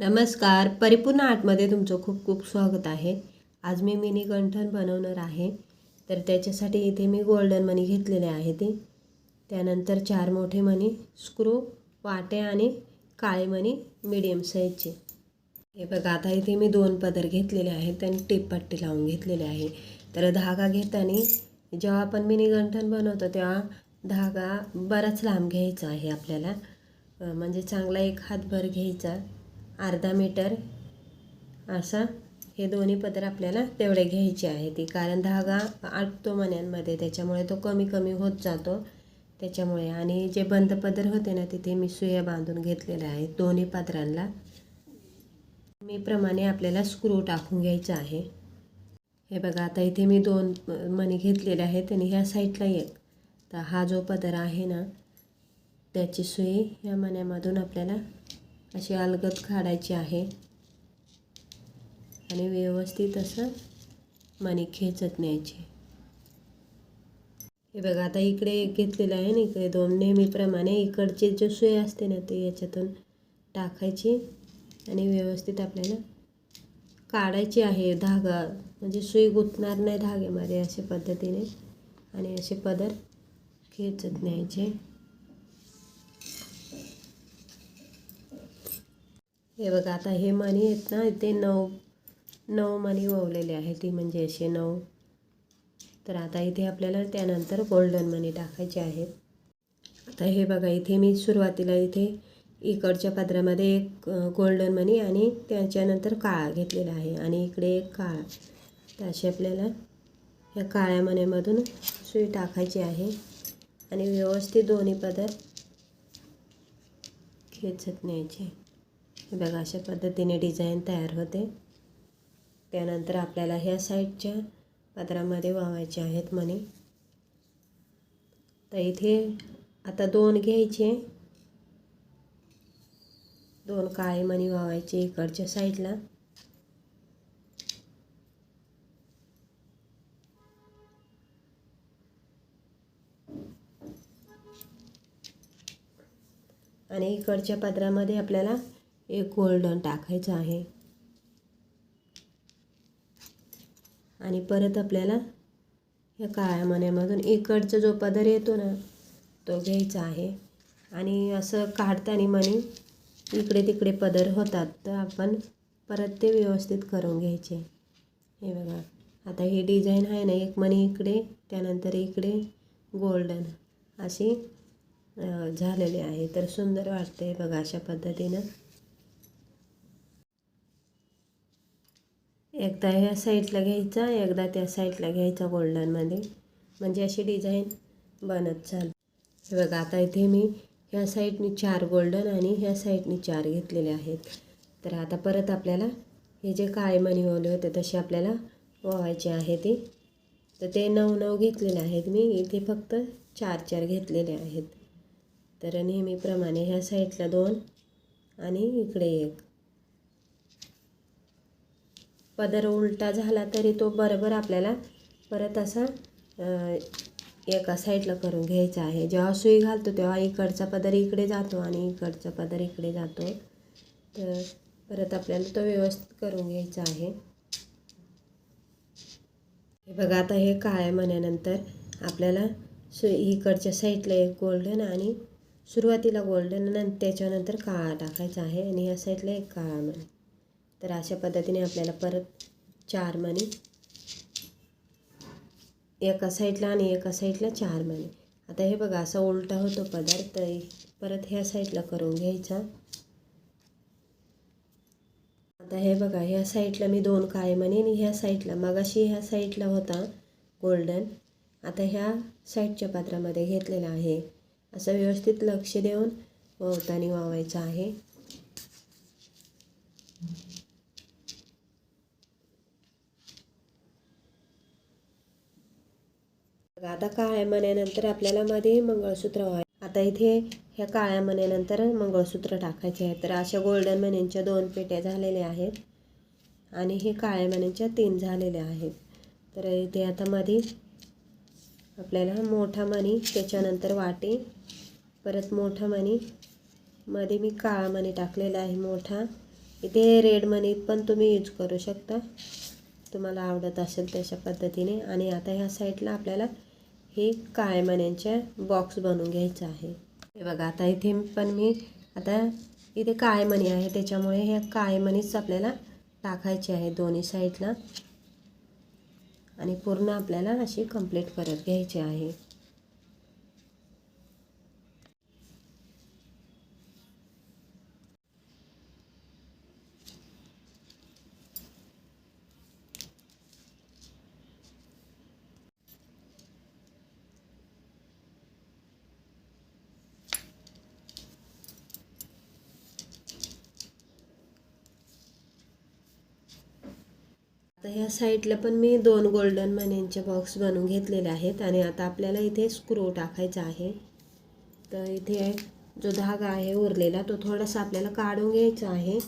नमस्कार. परिपूर्ण आर्टमध्ये तुमचं खूप खूप स्वागत आहे. आज मी मिनी गंठण बनवणार आहे. तर त्याच्यासाठी इथे मी गोल्डन मनी घेतलेले आहे ते. त्यानंतर चार मोठे मनी स्क्रू वाटे आणि काळे मनी मिडियम साईजचे हे बघा आता इथे मी दोन पदर घेतलेले आहेत आणि टिपपट्टी लावून घेतलेले आहे. तर धागा घेताना जेव्हा आपण मिनी गंठण बनवतो तेव्हा धागा बराच लांब घ्यायचा आहे आपल्याला. म्हणजे चांगला एक हातभर घ्यायचा. अर्धा मीटर असा हे दोन्ही पदर आपल्याला तेवढे घ्यायचे आहे ती कारण धागा आटतो मण्यांमध्ये त्याच्यामुळे तो कमी कमी होत जातो. त्याच्यामुळे आणि जे बंद पदर होते ना तिथे मी सुया बांधून घेतलेल्या आहेत दोन्ही पदरांना मी प्रमाणे आपल्याला स्क्रू टाकून घ्यायचा आहे. हे बघा आता इथे मी दोन मणी घेतलेले आहेत आणि ह्या साईडला एक. तर हा जो पदर आहे ना त्याची सुई ह्या मण्यामधून आपल्याला अशी अलगद काढायची आहे. आणि व्यवस्थित असं मणी खेचत न्यायचे. हे बघा आता इकडे एक घेतलेलं आहे ना इकडे दोन नेहमीप्रमाणे इकडचे जे सुई असते ना ते याच्यातून टाकायची आणि व्यवस्थित आपल्याला काढायची आहे. धागा म्हणजे सुई गुंतणार नाही धागेमध्ये अशा पद्धतीने. आणि असे पदर खेचत न्यायचे. हे बघा आता हे मणी आहेत ना ते नऊ नऊ मणी ववलेले आहे ती म्हणजे असे नऊ. तर आता इथे आपल्याला त्यानंतर गोल्डन मनी टाकायचे आहेत आता हे बघा इथे मी सुरुवातीला इथे इकडच्या पदरामध्ये एक गोल्डन मनी आणि त्याच्यानंतर काळा घेतलेला आहे. आणि इकडे एक काळा. तर असे आपल्याला या काळ्या मनीमधून सुई टाकायची आहे. आणि व्यवस्थित दोन्ही पदर खेचत न्यायचे. हे बघा अशा पद्धतीने डिझाईन तयार होते. त्यानंतर आपल्याला ह्या साईडच्या पदरामध्ये वावायचे आहेत मणी तर इथे आता दोन घ्यायचे. दोन काळे मणी वावायचे इकडच्या साईडला आणि इकडच्या पदरामध्ये आपल्याला एक गोल्डन टाकायचं आहे. आणि परत आपल्याला या काळ्या मण्यामधून इकडचा जो पदर येतो ना तो घ्यायचा आहे. आणि असं काढताना मणी इकडे तिकडे पदर होतात तर आपण परत ते व्यवस्थित करून घ्यायचे. हे बघा आता ही डिझाईन आहे ना एक मणी इकडे त्यानंतर इकडे गोल्डन अशी झालेले झालेली आहे. तर सुंदर वाटते बघा अशा पद्धतीनं. एकदा ह्या साईडला घ्यायचा एकदा त्या साईडला घ्यायचा गोल्डनमध्ये म्हणजे अशी डिझाईन बनत चाल हे बघा आता इथे मी ह्या साईडनी चार गोल्डन आणि ह्या साईडनी चार घेतलेले आहेत. तर आता परत आपल्याला हे जे काळे मणी ओले होते तसे आपल्याला ओवायचे आहे ते. तर ते नऊ नऊ घेतलेले आहेत मी. इथे फक्त चार चार घेतलेले आहेत. तर नेहमीप्रमाणे ह्या साईडला दोन आणि इकडे एक. पदर उलटा झाला तरी तो बरोबर आपल्याला परत असा एका साईडला करून घ्यायचा आहे. जेव्हा सुई घालतो तेव्हा इकडचा पदर इकडे जातो आणि इकडचा पदर इकडे जातो. तर परत आपल्याला तो व्यवस्थित करून घ्यायचा आहे. हे बघा आता हे काळ्या मण्यानंतर आपल्याला सुई इकडच्या साईडला एक गोल्डन आणि सुरुवातीला गोल्डन नंतर त्याच्यानंतर काळा टाकायचा आहे आणि ह्या साईडला एक काळा म्हण तर अशा पद्धतीने आपल्याला परत चार मणी एका साईडला आणि एका साईडला चार मणी. आता हे बघा असा उलटा होतो पदार्थ. परत ह्या साईडला करून घ्यायचा. आता हे बघा ह्या साईडला मी दोन काळे मणी आणि ह्या साईडला मगाशी ह्या साईडला होता गोल्डन आता ह्या साईडच्या पात्रामध्ये घेतलेला आहे. असं व्यवस्थित लक्ष देऊन ववतानी वावायचं आहे. बघा, आता काळ्या मण्यानंतर आपल्याला मध्ये मंगळसूत्र व्हाय आता इथे ह्या काळ्या मण्यानंतर मंगळसूत्र टाकायचे आहे. तर अशा गोल्डन मण्यांच्या दोन पेट्या झालेल्या आहेत. आणि हे काळ्या मण्यांच्या तीन झालेल्या आहेत. तर इथे आता मध्ये आपल्याला मोठा मणी त्याच्यानंतर वाटे परत मोठा मणी. मध्ये मी काळा मणी टाकलेला आहे मोठा. इथे रेड मनी पण तुम्ही यूज करू शकता. तुम्हाला आवडत असेल तशा पद्धतीने. आणि आता ह्या साईडला आपल्याला हे काळे बॉक्स बनवून घ्यायचं आहे. हे बघा आता इथे पण मी आता इथे काळे मणी आहे त्याच्यामुळे हे काळे मणीच आपल्याला टाकायचे आहे दोन्ही साईडला आणि पूर्ण आपल्याला अशी कंप्लीट करत घ्यायची आहे. आता ह्या साईडला पण मी दोन गोल्डन मनींचे बॉक्स बनवून घेतलेले आहेत आणि आता आपल्याला इथे स्क्रू टाकायचा आहे. तर इथे जो धागा आहे उरलेला तो थोडासा आपल्याला काढून घ्यायचा आहे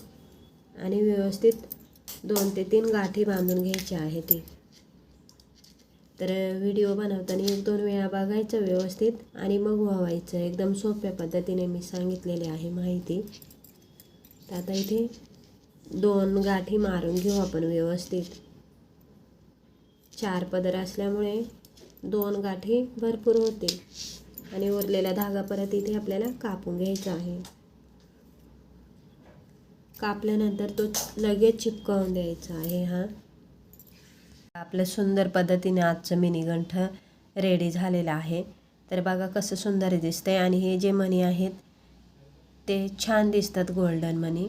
आणि व्यवस्थित दोन ते तीन गाठी बांधून घ्यायची आहे ती. तर व्हिडिओ बनवताना एक दोन वेळा बघायचं व्यवस्थित आणि मग व्हावायचं. एकदम सोप्या पद्धतीने मी सांगितलेली आहे माहिती. तर आता इथे दोन गाठी मारून घेऊ आपण व्यवस्थित. चार पदर असल्यामुळे दोन गाठी भरपूर होते. आणि उरलेला धागा परत इथे आपल्याला कापून घ्यायचा आहे. कापल्यानंतर तो लगेच चिपकावून द्यायचा आहे हा. आपलं सुंदर पद्धतीने आजचं मिनीगंठ रेडी झालेलं आहे. तर बघा कसं सुंदर दिसतंय. आणि हे जे मणी आहेत ते छान दिसतात गोल्डन मनी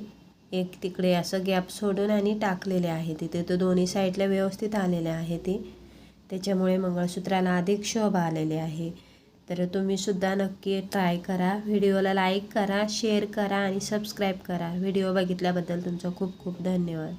एक तिकडे असं गॅप सोडून आणि टाकलेले आहे तिथे. तो दोन्ही साईडला व्यवस्थित आलेले आहे ती. त्याच्यामुळे मंगळसूत्राला अधिक शोभा आलेले आहे. तर तुम्हीसुद्धा नक्की ट्राय करा. व्हिडिओला लाईक करा शेअर करा आणि सबस्क्राईब करा. व्हिडिओ बघितल्याबद्दल तुमचा खूप खूप धन्यवाद.